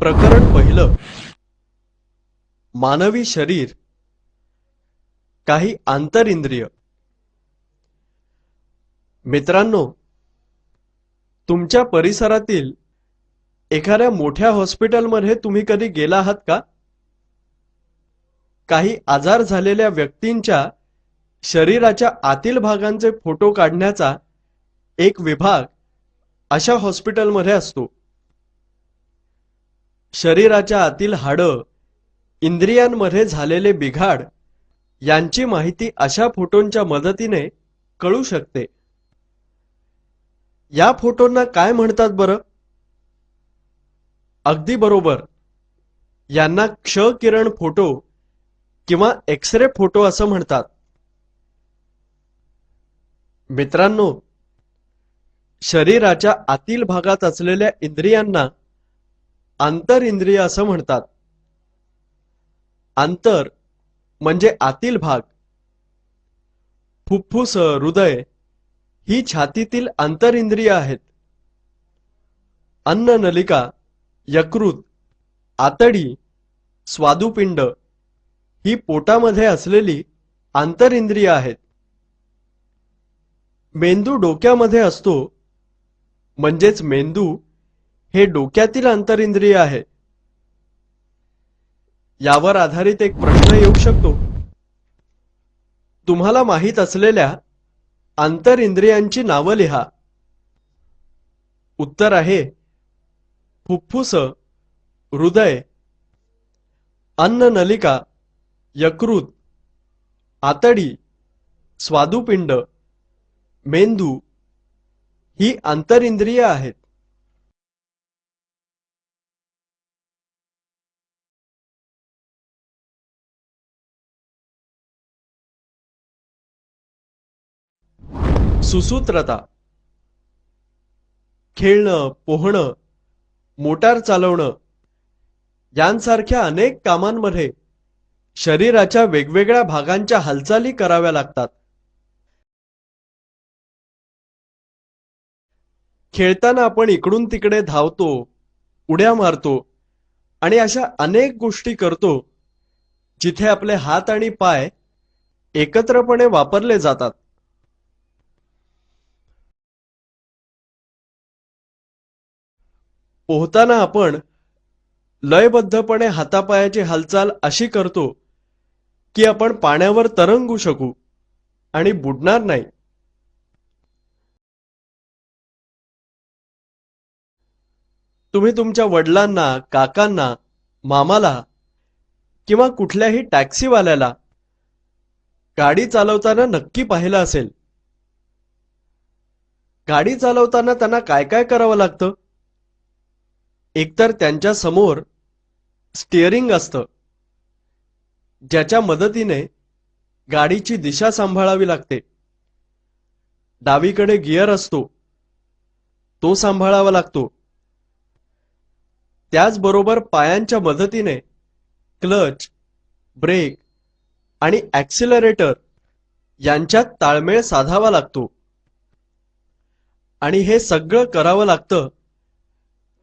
प्रकरण पहिलं. मानवी शरीर काही आंतरिंद्रिय. मित्रांनो तुमच्या परिसरातील एखाद्या मोठ्या हॉस्पिटलमध्ये तुम्ही कधी गेला आहात का? काही आजार झालेल्या व्यक्तींच्या शरीराच्या आतील भागांचे फोटो काढण्याचा एक विभाग अशा हॉस्पिटलमध्ये असतो. शरीराच्या आतील हाडं इंद्रियांमध्ये झालेले बिघाड यांची माहिती अशा फोटोंच्या मदतीने कळू शकते. या फोटोंना काय म्हणतात बरं? अगदी बरोबर. यांना क्ष किरण फोटो किंवा एक्स रे फोटो असं म्हणतात. मित्रांनो शरीराच्या आतील भागात असलेल्या इंद्रियांना आंतरिंद्रिय असं म्हणतात. आंतर म्हणजे आतील भाग. फुफ्फुस हृदय ही छातीतील आंतरिंद्रिय आहेत. अन्न नलिका यकृत आतडी स्वादुपिंड ही पोटामध्ये असलेली आंतरिंद्रिय आहेत. मेंदू डोक्यामध्ये असतो म्हणजेच मेंदू हे डोक्यातील आंतरिंद्रिय आहे. यावर आधारित एक प्रश्न येऊ शकतो. तुम्हाला माहीत असलेल्या आंतरिंद्रियांची नावं लिहा. उत्तर आहे फुफ्फुस हृदय अन्न नलिका यकृत आतडी स्वादुपिंड मेंदू ही आंतरिंद्रिय आहेत. सुसूत्रता. खेळणं पोहणं मोटार चालवणं यांसारख्या अनेक कामांमध्ये शरीराच्या वेगवेगळ्या भागांच्या हालचाली कराव्या लागतात. खेळताना आपण इकडून तिकडे धावतो उड्या मारतो आणि अशा अनेक गोष्टी करतो जिथे आपले हात आणि पाय एकत्रपणे वापरले जातात. पोहताना आपण लयबद्धपणे हातापायाची हालचाल अशी करतो की आपण पाण्यावर तरंगू शकू आणि बुडणार नाही. तुम्ही तुमच्या वडिलांना काकांना मामाला किंवा कुठल्याही टॅक्सीवाल्याला गाडी चालवताना नक्की पाहिलं असेल. गाडी चालवताना त्यांना काय काय करावं लागतं? एकतर त्यांच्यासमोर स्टिअरिंग असतं ज्याच्या मदतीने गाडीची दिशा सांभाळावी लागते. डावीकडे गिअर असतो तो सांभाळावा लागतो. त्याचबरोबर पायांच्या मदतीने क्लच ब्रेक आणि ॲक्सिलरेटर यांच्यात ताळमेळ साधावा लागतो. आणि हे सगळं करावं लागतं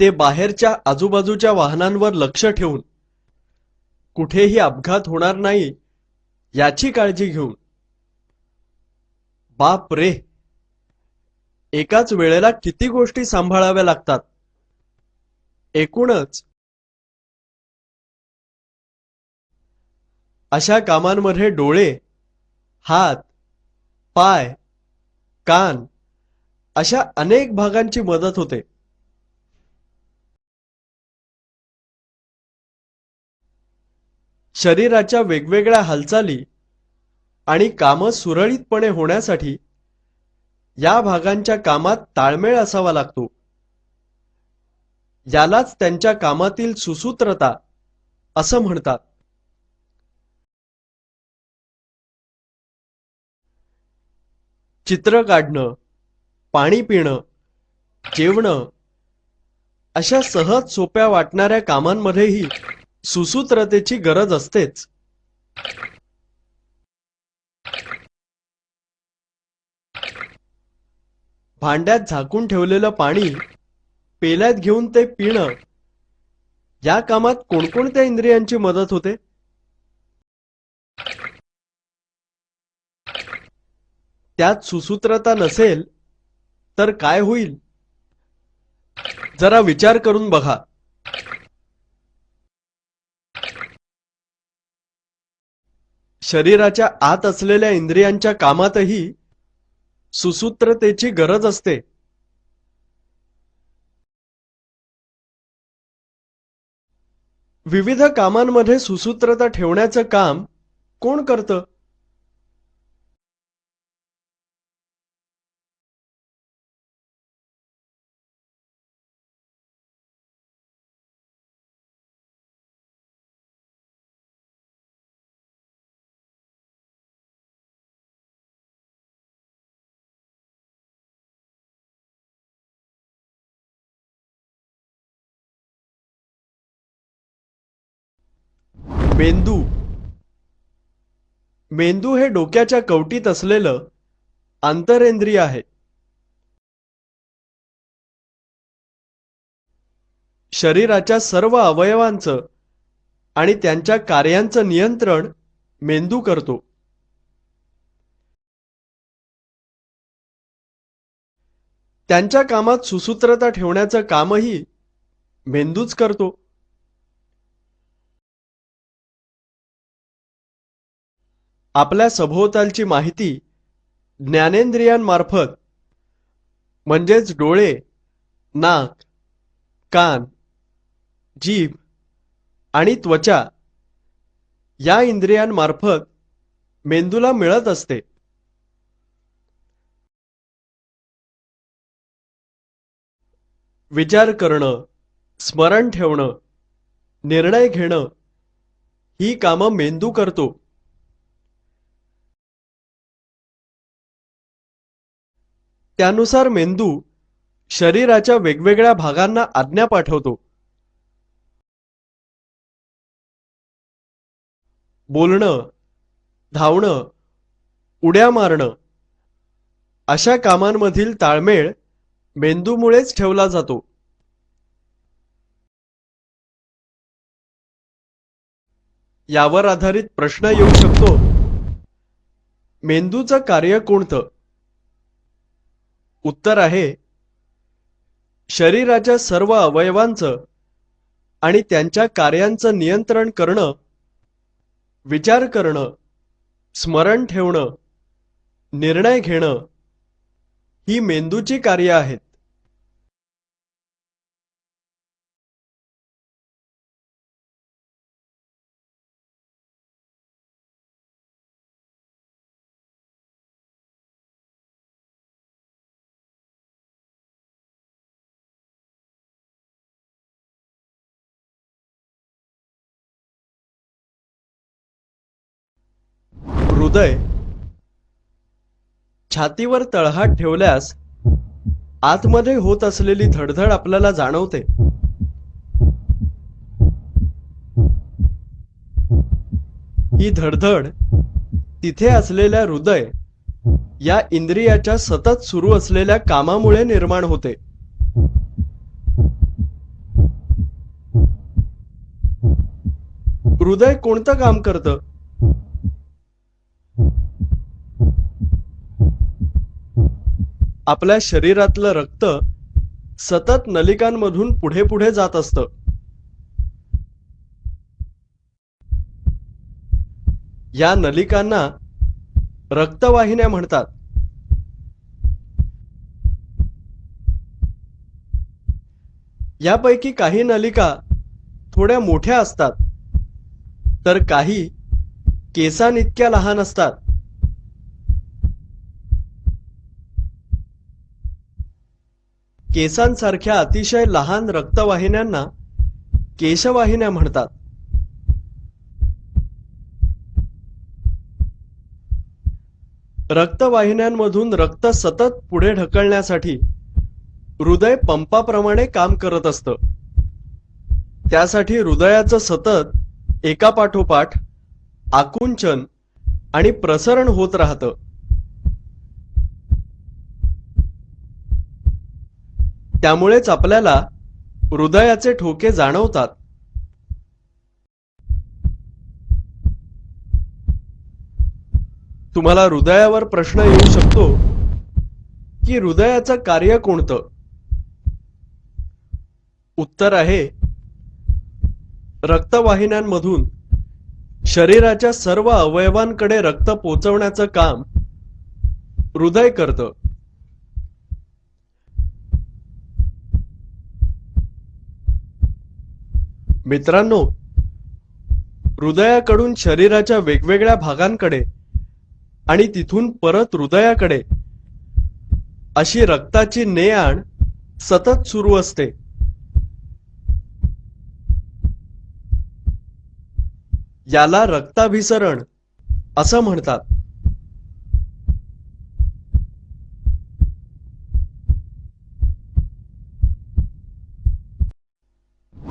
ते बाहेरच्या आजूबाजूच्या वाहनांवर लक्ष ठेवून कुठेही अपघात होणार नाही याची काळजी घेऊन. बाप रे! एकाच वेळेला किती गोष्टी सांभाळाव्या लागतात. एकूणच अशा कामांमध्ये डोळे हात पाय कान अशा अनेक भागांची मदत होते. शरीराच्या वेगवेगळ्या हालचाली आणि कामं सुरळीतपणे होण्यासाठी या भागांच्या कामात ताळमेळ असावा लागतो. यालाच त्यांच्या कामातील सुसूत्रता असं म्हणतात. चित्र काढणं पाणी पिणं जेवणं अशा सहज सोप्या वाटणाऱ्या कामांमध्येही सुसूत्रतेची गरज असतेच. भांड्यात झाकून ठेवलेलं पाणी पेल्यात घेऊन ते पिणं या कामात कोणकोणत्या इंद्रियांची मदत होते? त्यात सुसूत्रता नसेल तर काय होईल? जरा विचार करून बघा. शरीराच्या आत असलेल्या इंद्रियांच्या कामातही सुसूत्रतेची गरज असते. विविध कामांमध्ये सुसूत्रता ठेवण्याचं काम कोण करतं? मेंदू. मेंदू हे डोक्याच्या कवटीत असलेलं आंतरेंद्रिय आहे. शरीराच्या सर्व अवयवांचं आणि त्यांच्या कार्यांचं नियंत्रण मेंदू करतो. त्यांच्या कामात सुसूत्रता ठेवण्याचं कामही मेंदूच करतो. आपल्या सभोवतालची माहिती ज्ञानेंद्रियांमार्फत म्हणजेच डोळे नाक कान जीभ आणि त्वचा या इंद्रियांमार्फत मेंदूला मिळत असते. विचार करणं स्मरण ठेवणं निर्णय घेणं ही कामं मेंदू करतो. त्यानुसार मेंदू शरीराच्या वेगवेगळ्या भागांना आज्ञा पाठवतो. बोलणं धावणं उड्या मारणं अशा कामांमधील ताळमेळ मेंदूमुळेच ठेवला जातो. यावर आधारित प्रश्न येऊ शकतो. मेंदूचं कार्य कोणतं? उत्तर आहे शरीराच्या सर्व अवयवांचं आणि त्यांच्या कार्यांचं नियंत्रण करणं विचार करणं स्मरण ठेवणं निर्णय घेणं ही मेंदूची कार्य आहेत. हृदय छातीवर तळहात ठेवल्यास आतमध्ये होत असलेली धडधड आपल्याला जाणवते. ही धडधड तिथे असलेल्या हृदय या इंद्रियाच्या सतत सुरू असलेल्या कामामुळे निर्माण होते. हृदय कोणतं काम करतं? आपल्या शरीरातलं रक्त सतत नलिकांमधून पुढे पुढे जात असतं. या नलिकांना रक्तवाहिन्या म्हणतात. यापैकी काही नलिका थोड्या मोठ्या असतात तर काही केसांइतक्या लहान असतात. केसांसारख्या अतिशय लहान रक्तवाहिन्यांना केशवाहिन्या म्हणतात. रक्तवाहिन्यांमधून रक्त सतत पुढे ढकलण्यासाठी हृदय पंपाप्रमाणे काम करत असतं. त्यासाठी हृदयाचं सतत एकापाठोपाठ आकुंचन आणि प्रसरण होत राहतं. त्यामुळेच आपल्याला हृदयाचे ठोके जाणवतात. तुम्हाला हृदयावर प्रश्न येऊ शकतो की हृदयाचं कार्य कोणतं? उत्तर आहे रक्तवाहिन्यांमधून शरीराच्या सर्व अवयवांकडे रक्त पोचवण्याचं काम हृदय करतं. मित्रांनो हृदयाकडून शरीराच्या वेगवेगळ्या भागांकडे आणि तिथून परत हृदयाकडे अशी रक्ताची ने आण सतत सुरू असते. याला रक्ताभिसरण असं म्हणतात.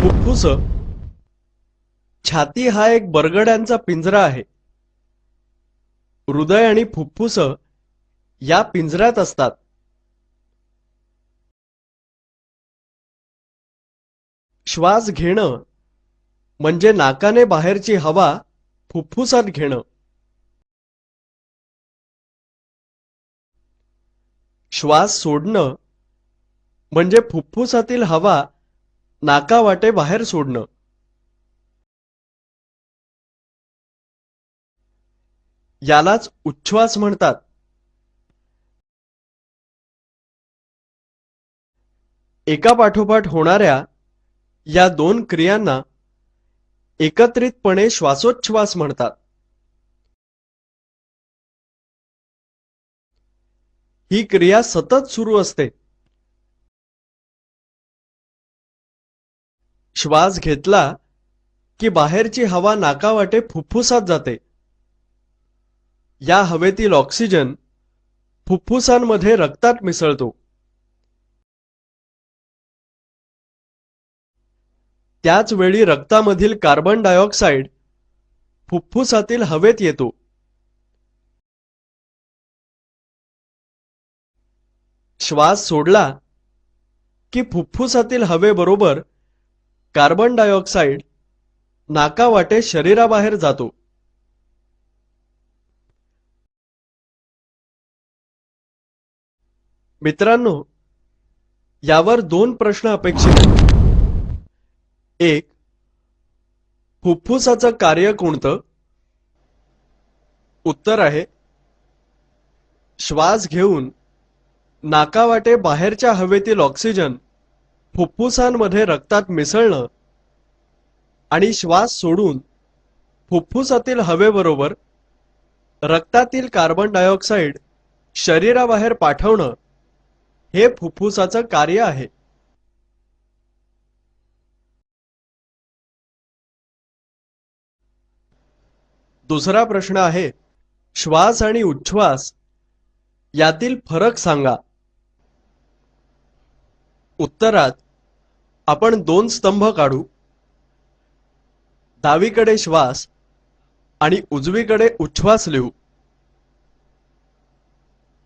फुफ्फुस छाती हा एक बरगड्यांचा पिंजरा आहे. हृदय आणि फुफ्फुस या पिंजऱ्यात असतात. श्वास घेणं म्हणजे नाकाने बाहेरची हवा फुफ्फुसात घेणं. श्वास सोडणं म्हणजे फुफ्फुसातील हवा नाकावाटे बाहेर सोडणं. यालाच उच्छ्वास म्हणतात. एका पाठोपाठ होणाऱ्या या दोन क्रियांना एकत्रितपणे श्वासोच्छ्वास म्हणतात. ही क्रिया सतत सुरू असते. श्वास घेतला की बाहेरची हवा नाकावाटे फुफ्फुसात जाते. या हवेतील ऑक्सिजन फुफ्फुसांमध्ये रक्तात मिसळतो. त्याच वेळी रक्तामधील कार्बन डायऑक्साईड फुफ्फुसातील हवेत येतो. श्वास सोडला की फुफ्फुसातील हवेबरोबर कार्बन डायऑक्साईड नाकावाटे शरीराबाहेर जातो. मित्रांनो यावर दोन प्रश्न अपेक्षित आहेत. एक फुफ्फुसाचं कार्य कोणतं? उत्तर आहे श्वास घेऊन नाकावाटे बाहेरच्या हवेतील ऑक्सिजन फुफ्फुसांमध्ये रक्तात मिसळणं आणि श्वास सोडून फुफ्फुसातील हवेबरोबर रक्तातील कार्बन डायऑक्साईड शरीराबाहेर पाठवणं हे फुफ्फुसाचं कार्य आहे. दुसरा प्रश्न आहे श्वास आणि उच्छ्वास यातील फरक सांगा. उत्तरात आपण दोन स्तंभ काढू. डावीकडे श्वास आणि उजवीकडे उच्छ्वास लिहू.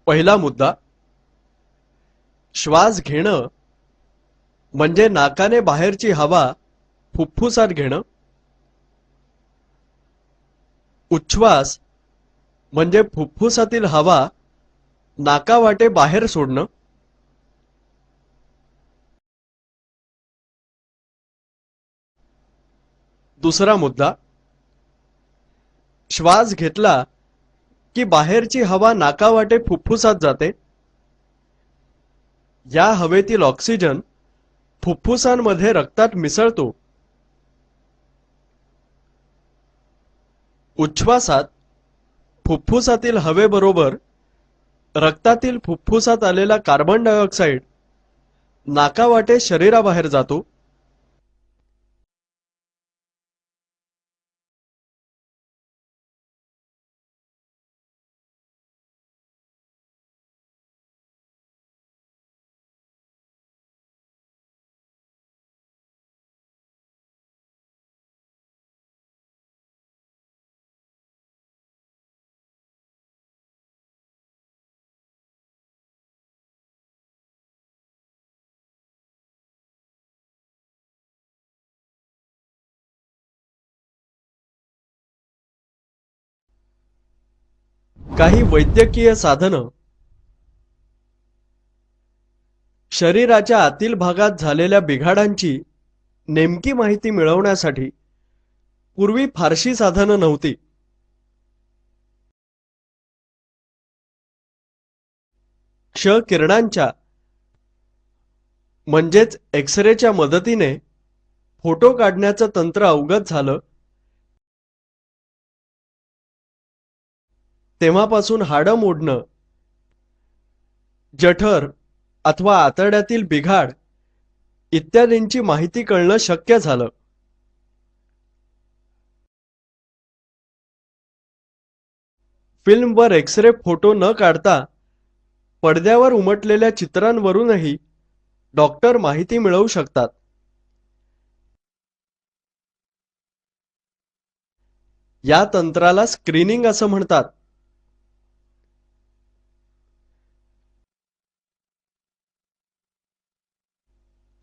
पहिला मुद्दा श्वास घेणं म्हणजे नाकाने बाहेरची हवा फुफ्फुसात घेणं. उच्छ्वास म्हणजे फुफ्फुसातील हवा नाकावाटे बाहेर सोडणं. दुसरा मुद्दा श्वास घेतला की बाहेरची हवा नाकावाटे फुफ्फुसात जाते. या हवेतील ऑक्सिजन फुफ्फुसांमध्ये रक्तात मिसळतो. उच्छ्वासात फुफ्फुसातील हवेबरोबर रक्तातील फुफ्फुसात आलेला कार्बन डायऑक्साईड नाकावाटे शरीराबाहेर जातो. काही वैद्यकीय साधनं शरीराच्या आतील भागात झालेल्या बिघाडांची नेमकी माहिती मिळवण्यासाठी पूर्वी फारशी साधनं नव्हती. क्ष किरणांच्या म्हणजेच एक्सरेच्या मदतीने फोटो काढण्याचं तंत्र अवगत झालं. तेव्हापासून हाडं मोडणं जठर अथवा आतड्यातील बिघाड इत्यादींची माहिती कळणं शक्य झालं. फिल्मवर एक्सरे फोटो न काढता पडद्यावर उमटलेल्या चित्रांवरूनही डॉक्टर माहिती मिळवू शकतात. या तंत्राला स्क्रीनिंग असं म्हणतात.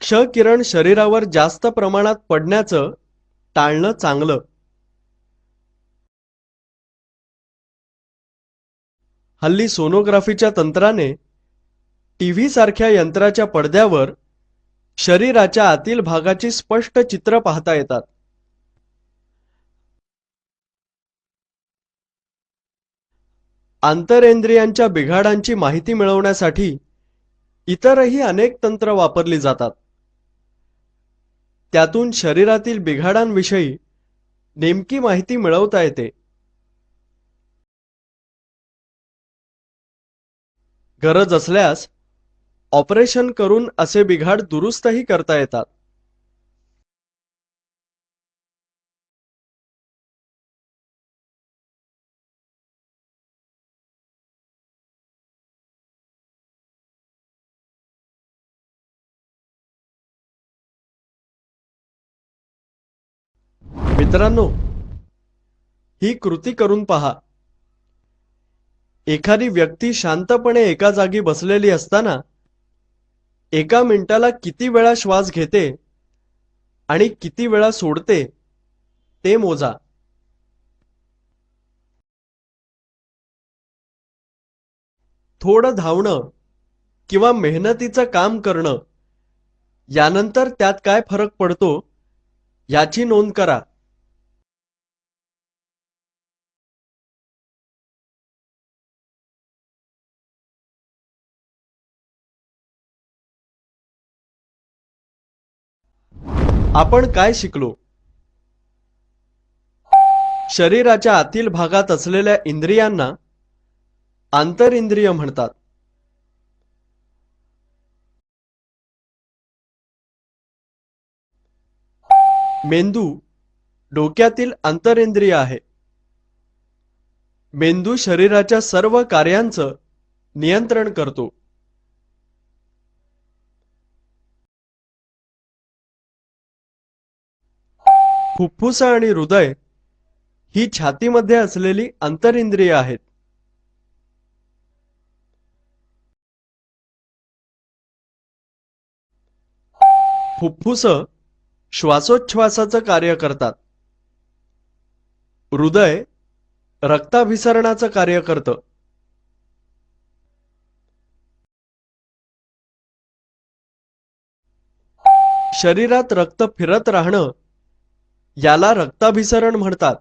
क्ष किरण शरीरावर जास्त प्रमाणात पडण्याचं टाळणं चांगलं. हल्ली सोनोग्राफीच्या तंत्राने टीव्ही सारख्या यंत्राच्या पडद्यावर शरीराच्या आतील भागाची स्पष्ट चित्र पाहता येतात. आंतरेंद्रियांच्या बिघाडांची माहिती मिळवण्यासाठी इतरही अनेक तंत्र वापरली जातात. त्यातून शरीरातील बिघाडांविषयी नेमकी माहिती मिळवता येते. गरज असल्यास ऑपरेशन करून असे बिघाड दुरुस्तही करता येतात. मित्रांनो ही कृती करून पहा. एखादी व्यक्ती शांतपणे एका जागी बसलेली असताना एका मिनिटाला किती वेळा श्वास घेते आणि किती वेळा सोडते ते मोजा. थोडं धावणं किंवा मेहनतीचं काम करणं यानंतर त्यात काय फरक पडतो याची नोंद करा. आपण काय शिकलो? शरीराच्या आतील भागात असलेल्या इंद्रियांना आंतरिंद्रिय म्हणतात. मेंदू डोक्यातील अंतरेंद्रिय आहे. मेंदू शरीराच्या सर्व कार्यांचं नियंत्रण करतो. फुफ्फुस आणि हृदय ही छातीमध्ये असलेली अंतरिंद्रिय आहेत. फुफ्फुस श्वासोच्छ्वासाचं कार्य करतात. हृदय रक्ताभिसरणाचं कार्य करतं. शरीरात रक्त फिरत राहणं याला रक्ताभिसरण म्हणतात.